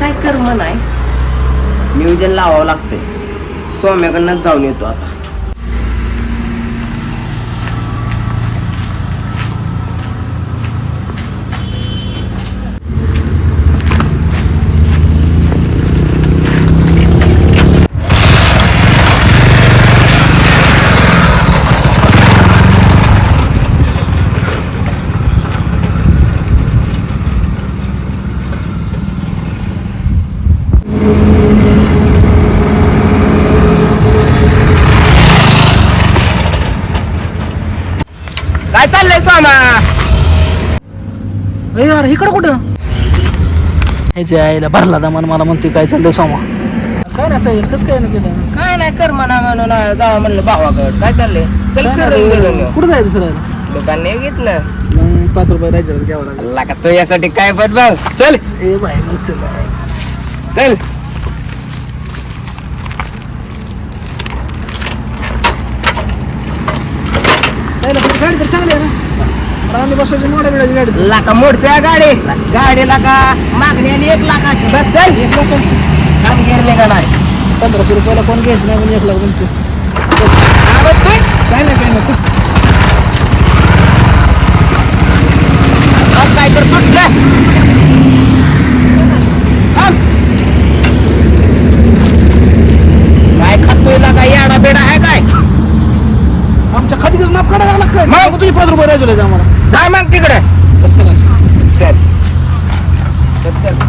काय कर नाही? नियोजन लावावं लागतंय. सौम्याकडनं जाऊन येतो आता काय चाललंय सोमा अरे यार इकडं कुठं ह्याच्या आईला भरला दमान मला म्हणते काय चाललं सोमा काय नाही साहेब कसं काय नाही केलं. काय नाही कर म्हणा म्हणून जावं म्हणलं भावाकड काय चाललंय? चल फिरून गेलो. कुठं जायचं फिरायला? दुकान नाही घेतलं. मग पाच रुपये राहायचे घ्यावं लागेल. अल्ला का तो यासाठी काय बट भाऊ? चल. ए बाय मग चल. चल. साहेब गाडी तर चांगली आहे ना? आम्ही बसवायची मोठ्या बिडाची गाडी. लाका मोडत्या गाडी. गाडीला का मागणी आणि एक लाखाची. बस चल एक लाख काम गिरले का नाही पंधराशे रुपयाला कोण घ्यायचं नाही म्हणून एक लाख म्हणतो. काय नाही काय नाही काय तर. काय खातोय ना काय? याडा बेडा आहे काय? आमच्या खातीच माफ काढायला लागलं काय? मग? तुझी पाच रुपये राहायचे आम्हाला. जा मग तिकडे चल, चल असं. चल चल चल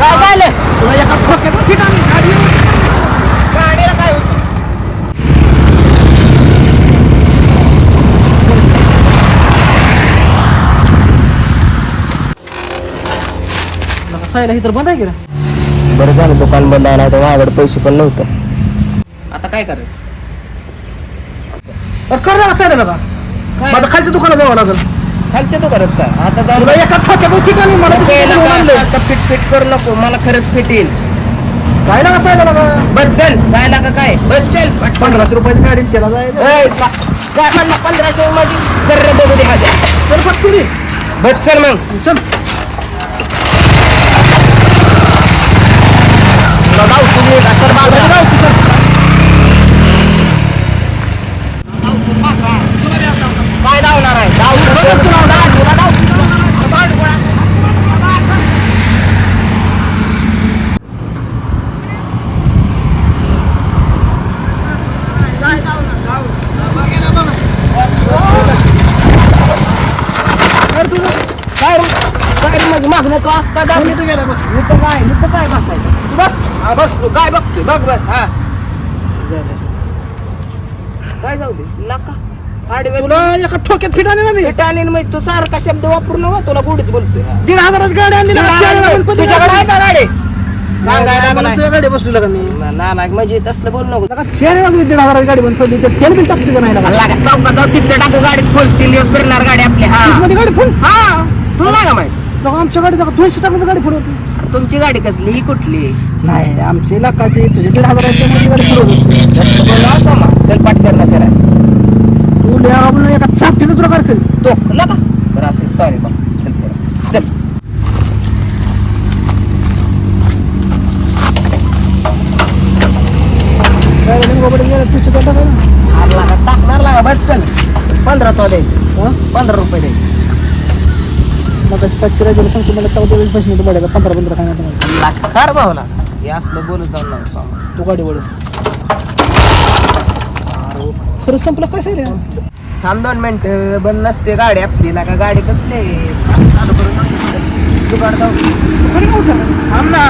काय झालं तुला एका ठोक्यात ठिकाणी गाडी गाडीला काय होतं? सायला ही तर बंद आहे की रे? बरं झालं दुकान बंद आहे नाही तर माझ्याकडे पैसे पण नव्हतं. आता काय करायचं? अरे कर ना सायला नका काय? माझं खालच्या दुकानात जावं लागेल. खालच्या दुकानात का? आता जाऊन तुला एका ठोक्यात ठिकाणी मला तिथे पहिला घेऊन का आणलंय. सारखं फिट फिट करू नको मला खरंच फिट येईल. काय लागा सायला लागा बस चल काय लागा काय? बस चल. पटकन. पंधराशे रुपयाची गाडी त्याला जायचं. ए, का- काय म्हणला पंधराशे मध्ये? सर्र बघू दे माझ्या. चल पटकन रे. बस चल मग. चल तुला जाऊ तुम्ही सर बाजूला. काय धावणार आहे धाव तुला धाव, तुला धाव. अरे तुझं काय रे? काय म्हणजे मागणं तू असं का दाबली? इथं गेला बस. इथं काय? इथं काय बसायचं? तू बस. हा बस तू. काय बघतोय? बघ बघ हा. काय जाऊ दे? नका. आडवे तुला एका ठोक्यात फिट ना मी आणि मग तू सारखा शब्द वापरू नका. तुला गुढीत बोलतोय. हा. दीड हजाराची गाडी आणली ना चार तुझ्याकडे आहे. का गाडी? सांगायला मला. तुझ्या गाडी बसली का मी? म्हणजे तसलं बोल नको. लगा चार वेळा तुझी दीड हजाराची गाडी बंद पडली तर तेल बिल टाकते का नाही लागा जाऊ तिथं टाकू गाडीत फुल तीन दिवस फिरणार गाडी आपली. हा. मध्ये गाडी फुल. हा. तुला नाही का माहीत? आमच्या गाडी दोनशे टाकून गाडी फुल होती तुमची गाडी कसली? ही कुठली? नाही आमची लाखाची तुझी दीड हजाराची मध्ये गाडी फुल होती. जास्त बोल असं मग चल पाठ ना करा तू लिहा आपण एका चापटीचं तुला काय करेल तो लगा बरं असं सॉरी मग चल. चल. काय झालं? बाबा गेलं. तिचं काय टाकायला हार लागा टाकणार लागा. बस चल. पंधरा तो द्यायचं. पंधरा रुपये द्यायचे. मग पाचशे राजाला सांगतो मला चौदा वेळेस पैसे नव्हते पडायला पंधरा पंधरा काय लाख कार भावला. हे असलं बोलत जाऊ नका सांग तू गाडी वळून खरं संपलं काय सांगितलं थांब दोन मिनिट बंद नसते गाडी आपली. ना का गाडी कसले? चालू करून टाकू. जुगाड जाऊ. खरं थांब ना.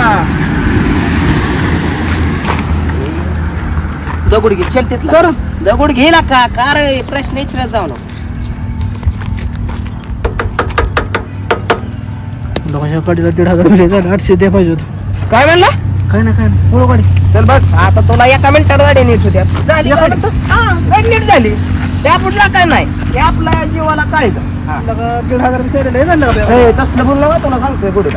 दगड घे चल तिथला. कर. दगड घेला का कार प्रश्न विचारत जाऊ नको. बघा ह्या गाडीला दीड हजार रुपये झाले आठशे द्या पाहिजे होतं काय म्हणला? काय ना काय नाही. ओळख गाडी. चल बस आता तुला एका मिनिटात गाडी नीट होती आपली. झाली एका गाडी. मिनिटात? हा गाडी नीट झाली. त्या पुढला काय नाही? ते आपल्या जीवाला लगा दीड हजार रुपये लय झालं का? बे? तसलं बोललं का तुला सांगतोय कुठे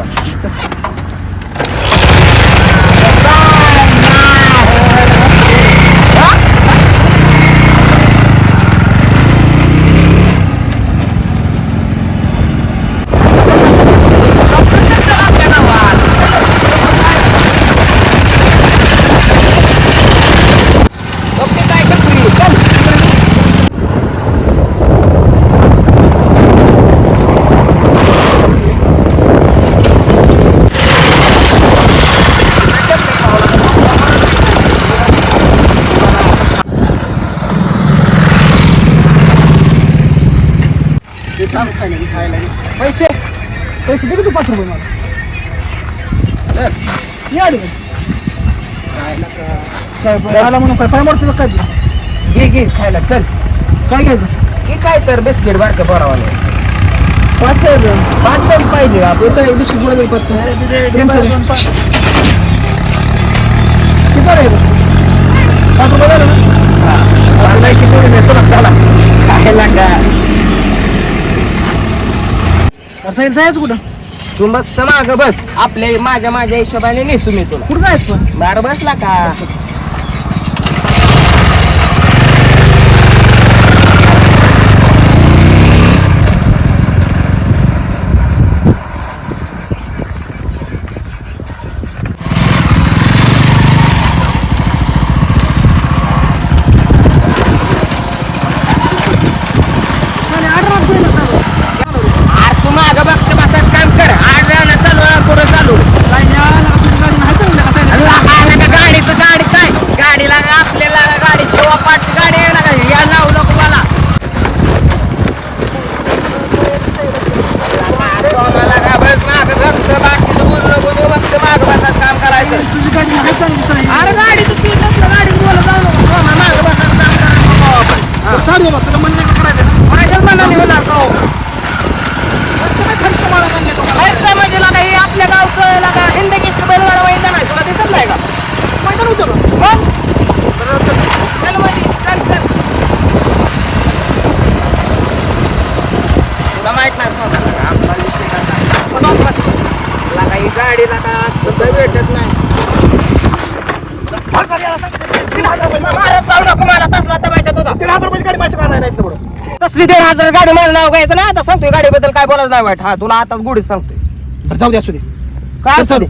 पैसे पैसे दे की तू पाच रुपये मला? ये आली काय आला म्हणून काय पाय मोडते काय तुला घे घे खायला चल. काय घ्यायचं? घे काय तर बिस्किट बारकं बरोबर पाच. पाच पाहिजे. आपण बिस्किट पुढे पाच किती आहे? पाच रुपये झालं ना? बांधाय की थोडी नाही चला चला. खायला का? असं येईल जायचं कुठं? तू मग माग बस. आपल्या माझ्या माझ्या हिशोबाने नेतो मी तुला. कुठं जायचं पण? बार बसला का साडे आठ रात पहिलं चालू अरे तू माग बघत बसत काम कर आठ राहणं चालू ना कुठं चालू साडे आला का तुझी गाडी नाही चांगली का साडे आणि आला का गाडीचं गाडी काय गाडीला का आपल्याला का गाडीची वापाटची गाडी आहे ना का या नाव नको मला मला का बस माग बघत बाकीचं बोलू नको तू फक्त माग बसत काम करायचं तुझी गाडी नाही चांगली साडे अरे गाडीचं पीठ नसलं गाडीत बोलत जाऊ नको माग बसत काम करायचं बाबा आपण हा. चालू बाबा तुला म्हणलं का करायचं ना माझ्याच मनाने होणार का हो? मस्त काय खर्च मला आणले तुम्हाला बाहेरचा म्हणजे लागा हे आपल्या गावचं लागा हिंद केसरी बैलगाडा वाहिला नाही तुला दिसत नाही का मैदान होतं का मग चल म्हणजे चल चल आपला विषय कसा ही गाडी कुठं भेटत नाही तसला दीड हजार गाडी गाडी माझं नाव घ्यायचं ना आता सांगतोय गाडीबद्दल काय बोलायचं नाही वाईट हा तुला आताच गुढीच सांगतोय बरं जाऊ दे असू दे काय असू दे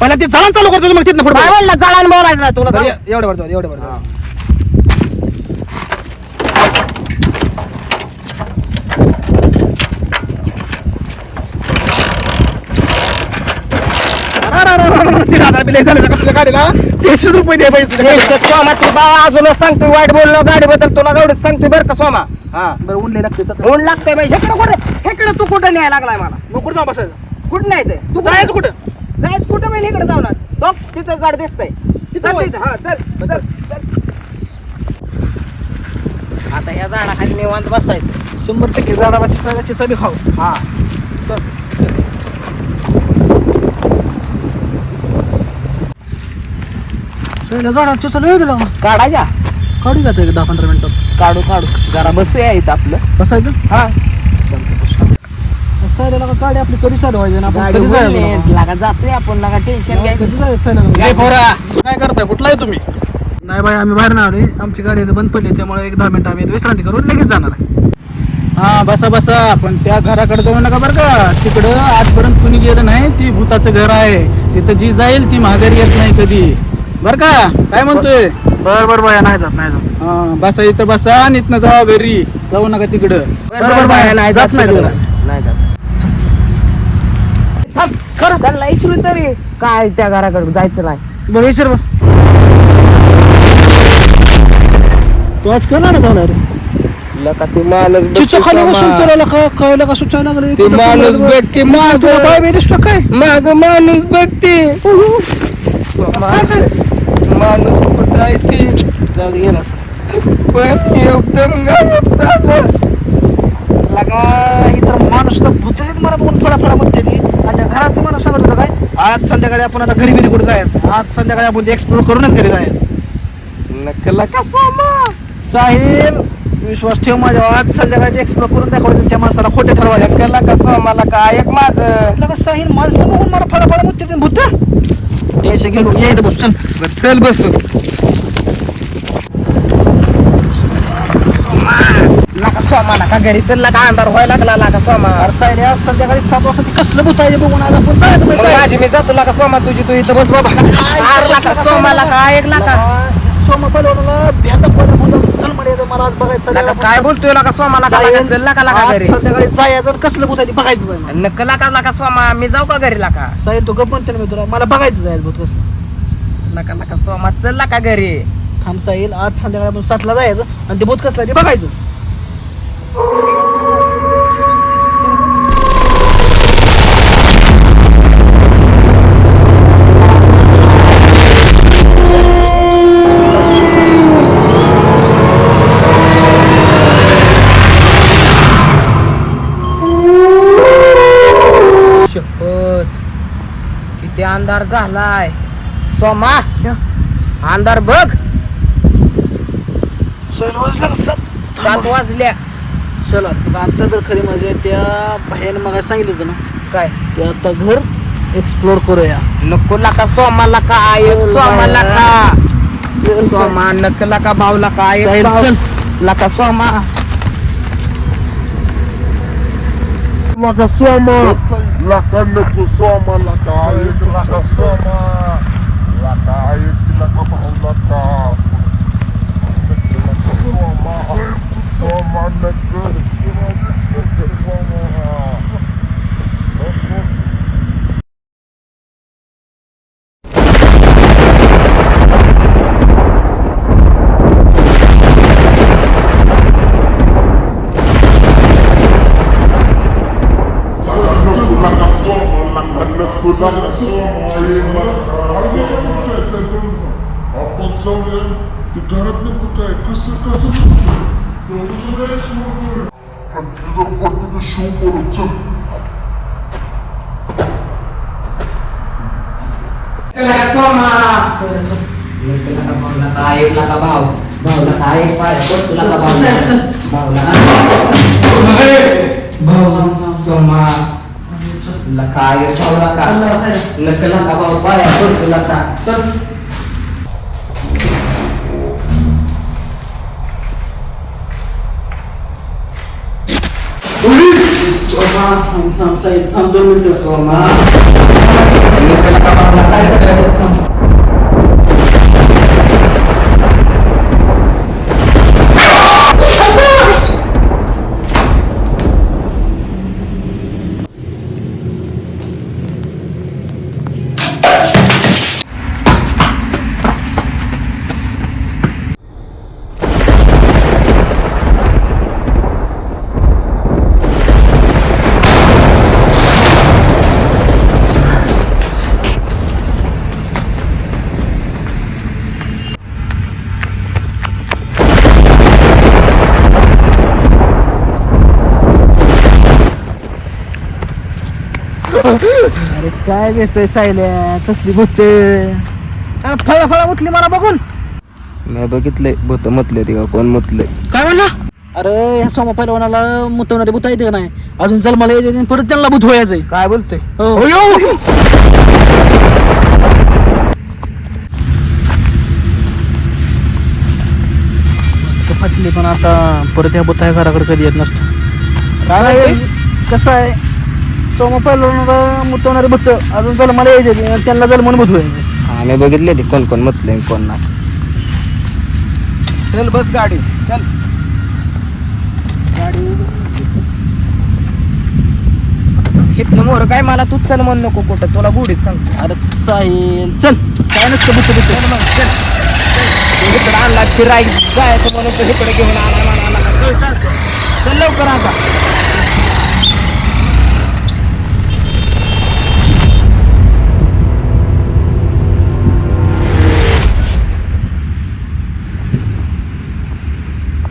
पहिला ते चालन चालू करतो मग तिथनं पुढे काय जळान बोलायचं नाही तुला. एवढं बरं जाऊ दे, एवढं बरं जाऊ दे. हजार बिल झालं का तुझ्या गाडीला? तीनशेच रुपये द्या पाहिजे तुझ्या गाडीला. शेत सोमा? तू बाळा अजूनच सांगतोय वाईट बोललो गाडीबद्दल. तुला गावडीच सांगतोय बरं का सोमा? हा. बरं ऊन लय लागते चल. ऊन लागतंय बाई. हेकडं कुठे? हेकडं तू कुठं न्याय लागलाय मला? मग कुठं जाऊ बसायचं? कुठं न्यायचंय तू जायचं कुठं? जायचं कुठं मी इकडे जाऊन बघ तिथं गाडी दिसतंय. तिथं चल. तिथं, हा चल चल चल. आता ह्या झाडाखाली निवांत बसायचं. शंभर टक्के झाडाची सगळ्याची सबी खाऊ. हा. सगळ्या झाडाची सगळं येऊ दिला काढायच्या? काढू का ते दहा पंधरा मिनिटात काढू काढू. जरा बसूया इथं आपलं. बसायचं? हा. सायला गाडी आपली कधी चालू व्हायची ना आपण गाडी कधी बोलले, जायचं लागा जातोय आपण लागा टेन्शन घ्यायचं कधी जायचं सायला काय पोरा? काय करताय? कुठला आहे तुम्ही? नाही बाई आम्ही बाहेर नाही आलोय आमची गाडी इथं बंद पडली त्यामुळे एक दहा मिनिटं आम्ही इथं विश्रांती करून लगेच जाणार आहे. हा बसा बसा. पण त्या घराकडे जाऊ नका बरं का. तिकडं आजपर्यंत कुणी गेलं नाही. ती भूताचं घर आहे. तिथं जी जाईल ती महागारी येत नाही कधी. बरं का? काय म्हणतोय? बरं बरं बाया नाही जात नाही जात. हा बसा इथं बसा आणि इथनं जावा घरी. जाऊ नका तिकडं. बरोबर बाया नाही जात नाही तिकडं. तिकडं. नाही जात. थांब खरं त्यांना इचरू तरी. काय त्या घराकडे जायचं नाही. बरं विचार बरं. तू आज का नाही जाणार लका ते माणूस बघ की सामा. बसून तुला लका कळलं का लागलं? ते माणूस बघ की माग. तुला बाय बी दिसतो काय? माग माणूस बघते माणूस कुठं आहे ते? जाऊ दे गेला पण एकदम गायब झालं. लगा इतर माणूस तर भूतच मला बघून फळा फळा म्हणते ती. आणि त्या घरात माणूस सांगत होता काय आज संध्याकाळी आपण आता घरी बिरी कुठे जायचं आज संध्याकाळी आपण एक्सप्लोर करूनच घरी जायचं नकला कसा मा साहिल विश्वास ठेव माझ्या आज संध्याकाळी एक्सप्लोर करून दाखवायचं त्या माणसाला खोटे ठरवायला. नकला कसा मला काय एक माझं? लगा साहिल माणसं बघून मला फळा फळा म्हणते ते भूत यायचं गेलो या इथं बस चल चल बसू लाका सोमा लाका घरी चल लाका अंधार व्हायला लागला लाका सोमा. अरे साहिल आज संध्याकाळी सात वाजता ती कसलं भूत आहे ते बघून आज आपण जायचं मग बाई, माझी मी जातो लाका सोमा तुझी तू इथं बस बाबा. आर लाका सोमा लाका एक लाका सोमा पहिला भेदा पडला चल म्हणे मला आज बघायचं लाका काय बोलतोय? लाका सोमा लाका लाका चल लाका लाका आज घरी. संध्याकाळी जायचं आणि कसलं भूत आहे ते बघायचं आहे मला. नक्क लाका लाका सोमा मी जाऊ का घरी लाका साहिल तू गप्प म्हणते ना मी तुला. मला बघायचं आहे भूत कसलं. लाका लाका सोमा चल लाका घरी. थांब साहिल आज संध्याकाळी आपण सातला जायचं आणि ते भूत कसलं आहे ते बघायचं अंधार झालाय. सोमा अंधार बघ. वाजला सात? वाजल्या. चला आता तर खरी म्हणजे त्या बाहेर मग सांगितलं होतं ना? काय? ते आता घर एक्सप्लोर करूया. नको लका सोमाला का एक सोमाला का सोमा नकला का भावला का एक. लका Soma. Lakasoma. Lakanne kusoma lakayek lakasoma. Lakayek lakapahulaka lakasoma. soma nekke पडतं ते शिव बोलत चल लका सोमा नकला का भावला का एक लका भाव भावला का एक पाय तुला का भावला भावला भाऊ सोमा लका एक भावला का नकला का भाव पाय तुला का चल सोमा थांब थांब साहेब थांब दोन मिनिटं सोमा काय काय घेतोय सायल्या? कसली भूते? फळा फळा उठली मला बघून. मी बघितलंय भूत मतले ते का? कोण मतले? काय म्हणला? अरे ह्या सोमा पैलवानाला मुतवणारे भूत येते का नाही? अजून जल मला यायचे परत त्यांना भूत व्हायचंय. काय बोलतोय? हो यो फाटली पण आता परत ह्या भूत घराकडे कधी येत नसतं. काय कसं आहे? सोमा पैलवानाला मुतवणारे भूत अजून जल मला यायचे त्यांना जल म्हणून व्हायचे आम्ही बघितले ते कोण कोण मतले कोण नाही. चल बस गाडी. चल. गाडी. इथनं मोर काय मला तू चल म्हण नको कुठं. तुला गुढीच सांग अरे साहिल चल. काय नसतं भूत भूत चल मग चल. इकडं आणला फिराय जायचं म्हणून तू इकडे घेऊन आला म्हणाला चल लवकर आता.